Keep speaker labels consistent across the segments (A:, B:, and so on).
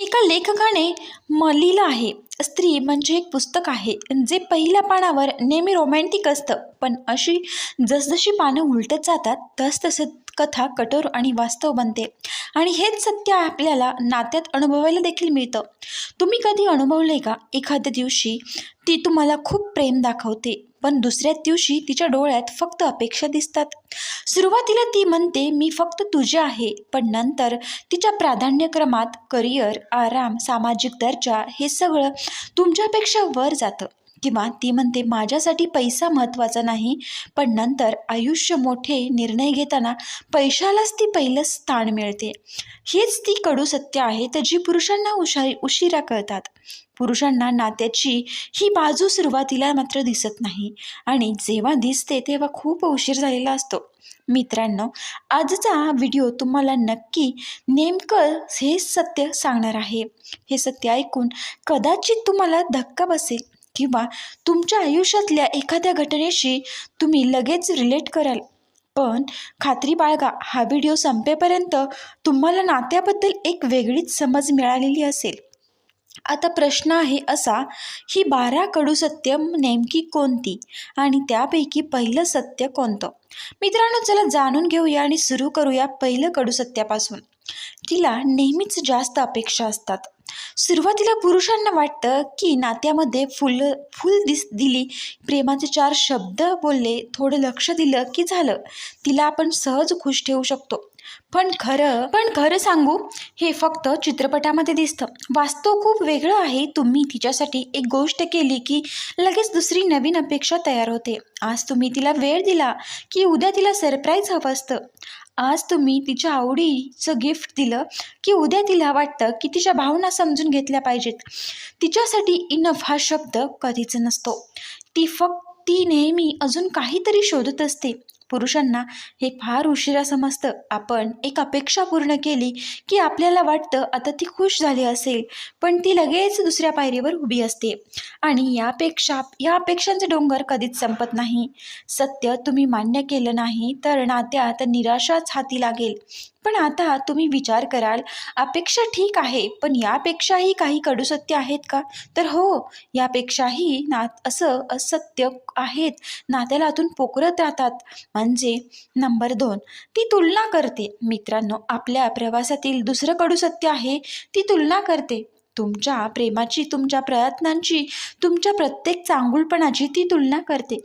A: एका लेखकाने म लिहिलं आहे स्त्री म्हणजे एक पुस्तक आहे जे पहिल्या पानावर नेहमी रोमॅन्टिक असतं. पण अशी जसजशी पानं उलटत जातात तसतसं कथा कठोर आणि वास्तव बनते. आणि हेच सत्य आपल्याला नात्यात अनुभवायला देखील मिळतं. तुम्ही कधी अनुभवले का? एखाद्या दिवशी ती तुम्हाला खूप प्रेम दाखवते. पण दुसऱ्याच दिवशी तिच्या डोळ्यात फक्त अपेक्षा दिसतात. सुरुवातीला ती म्हणते मी फक्त तुझे आहे पण नंतर तिच्या प्राधान्यक्रमात करिअर आराम सामाजिक दर्जा हे सगळं तुमच्यापेक्षा वर जातं. किंवा ती म्हणते माझ्यासाठी पैसा महत्त्वाचा नाही पण नंतर आयुष्य मोठे निर्णय घेताना पैशालाच ती पहिलं स्थान मिळते. हेच ती कडू सत्य आहे तर जी पुरुषांना उशारी उशिरा कळतात. पुरुषांना नात्याची ही बाजू सुरुवातीला मात्र दिसत नाही आणि जेव्हा दिसते तेव्हा खूप उशीर झालेला असतो. मित्रांनो आजचा व्हिडिओ तुम्हाला नक्की नेमकं हे सत्य सांगणार आहे. हे सत्य ऐकून कदाचित तुम्हाला धक्का बसेल. किंवा तुमच्या आयुष्यातल्या एखाद्या घटनेशी तुम्ही लगेच रिलेट कराल. पण खात्री बाळगा हा व्हिडिओ संपेपर्यंत तुम्हाला नात्याबद्दल एक वेगळीच समज मिळालेली असेल. आता प्रश्न आहे असा ही बारा कडू सत्य नेमकी कोणती? आणि त्यापैकी पहिलं सत्य कोणतं? मित्रांनो चला जाणून घेऊया आणि सुरू करूया पहिलं कडू सत्यापासून. तिला नेहमीच जास्त अपेक्षा असतात. सुरुवातीला पुरुषांना वाटतं की नात्यामध्ये फुल फुल दिस दिली प्रेमाचे चार शब्द बोलले थोडं लक्ष दिलं की झालं. तिला आपण सहज खुश ठेवू शकतो. पण खरं पण खरं सांगू हे फक्त चित्रपटामध्ये दिसतं. वास्तव खूप वेगळं आहे. तुम्ही तिच्यासाठी एक गोष्ट केली की लगेच दुसरी नवीन अपेक्षा तयार होते. आज तुम्ही तिला वेळ दिला की उद्या तिला सरप्राईज हवं असतं. आज तुम्ही तिच्या आवडीचं गिफ्ट दिलं की उद्या तिला वाटतं की तिच्या भावना समजून घेतल्या पाहिजेत. तिच्यासाठी इनफ हा शब्द कधीच नसतो. ती फक्त ती नेहमी अजून काहीतरी शोधत असते. पुरुषांना हे फार उशिरा समजतं. आपण एक अपेक्षा पूर्ण केली की आपल्याला वाटतं आता ती खुश झाली असेल पण ती लगेच दुसऱ्या पायरीवर उभी असते. आणि यापेक्षा या अपेक्षांचे डोंगर कधीच संपत नाही. सत्य तुम्ही मान्य केलं नाही तर नात्यात निराशाच हाती लागेल. पण आता तुम्ही विचार कराल अपेक्षा ठीक आहे पण यापेक्षाही काही कडू सत्य आहेत का? तर हो यापेक्षाही ना असं असत्य आहेत. नात्याला आतून पोकरत राहतात. म्हणजे नंबर दोन ती तुलना करते. मित्रांनो आपल्या प्रवासातील दुसरं कडू सत्य आहे ती तुलना करते. तुमच्या प्रेमाची तुमच्या प्रयत्नांची तुमच्या प्रत्येक चांगुलपणाची ती तुलना करते.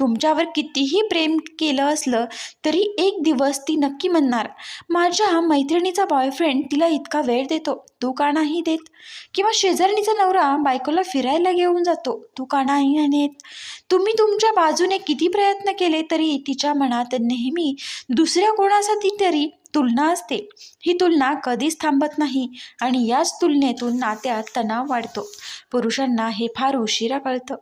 A: तुमच्यावर कितीही प्रेम केलं असलं तरी एक दिवस ती नक्की म्हणणार माझ्या मैत्रिणीचा बॉयफ्रेंड तिला इतका वेळ देतो तू का नाही देत? किंवा शेजारणीचा नवरा बायकोला फिरायला घेऊन जातो तू का नाही नेत तुम्ही तुमच्या बाजूने किती प्रयत्न केले तरी तिच्या मनात नेहमी दुसऱ्या कोणासाठी तरी तुलना असते. ही तुलना कधीच थांबत नाही आणि याच तुलनेतून नात्यात तणाव वाढतो. पुरुषांना हे फार उशिरा कळतं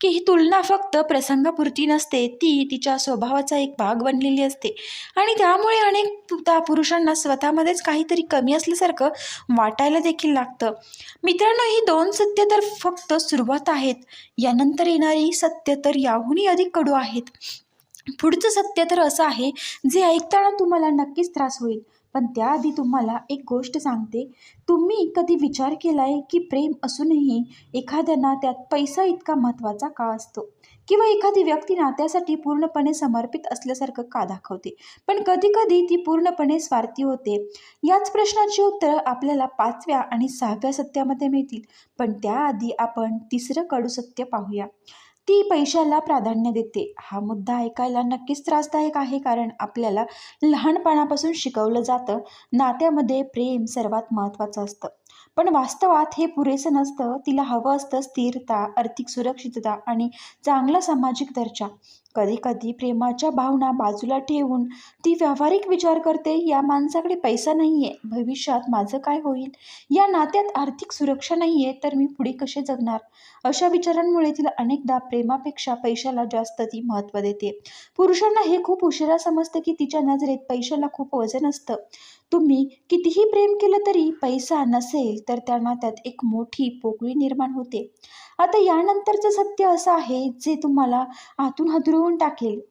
A: की ही तुलना फक्त प्रसंगापुरती नसते ती तिच्या स्वभावाचा एक भाग बनलेली असते. आणि त्यामुळे अनेक त्या पुरुषांना स्वतःमध्येच काहीतरी कमी असल्यासारखं वाटायला देखील लागतं. मित्रांनो ही दोन सत्य तर फक्त सुरुवात आहेत. यानंतर येणारी सत्य तर याहूनही अधिक कडू आहेत. पुढचं सत्य तर असं आहे जे ऐकताना तुम्हाला नक्कीच त्रास होईल. पण त्याआधी तुम्हाला एक गोष्ट सांगते. तुम्ही कधी विचार केला आहे की प्रेम असूनही एखाद्याना त्यात पैसा इतका महत्त्वाचा का असतो? किंवा एखादी व्यक्ती नात्यासाठी पूर्णपणे समर्पित असल्यासारखं का दाखवते? पण कधीकधी ती पूर्णपणे स्वार्थी होते. याच प्रश्नाची उत्तरं आपल्याला पाचव्या आणि सहाव्या सत्यामध्ये मिळतील. पण त्याआधी आपण तिसरं कडू सत्य पाहूया. ती पैशाला प्राधान्य देते. हा मुद्दा ऐकायला नक्कीच त्रासदायक आहे कारण आपल्याला लहानपणापासून शिकवलं जातं. नात्यामध्ये प्रेम सर्वात महत्त्वाचं असतं. पण वास्तवात हे पुरेसं नसतं. तिला हवं असतं स्थिरता आर्थिक सुरक्षितता आणि चांगला सामाजिक दर्जा. कधीकधी प्रेमाच्या भावना बाजूला ठेवून ती व्यावहारिक विचार करते या माणसाकडे पैसा नाही आहे भविष्यात माझं काय होईल? या नात्यात आर्थिक सुरक्षा नाही आहे तर मी पुढे कसे जगणार? अशा विचारांमुळे तिला अनेकदा प्रेमापेक्षा पैशाला जास्त ती महत्त्व देते. पुरुषांना हे खूप उशिरा समजतं की तिच्या नजरेत पैशाला खूप वजन असतं. तुम्ही कितीही प्रेम केलं तरी पैसा नसेल तर त्या नात्यात एक मोठी पोकळी निर्माण होते. आता यानंतरचं सत्य असं आहे जे तुम्हाला आतून हादरवून टाकेल.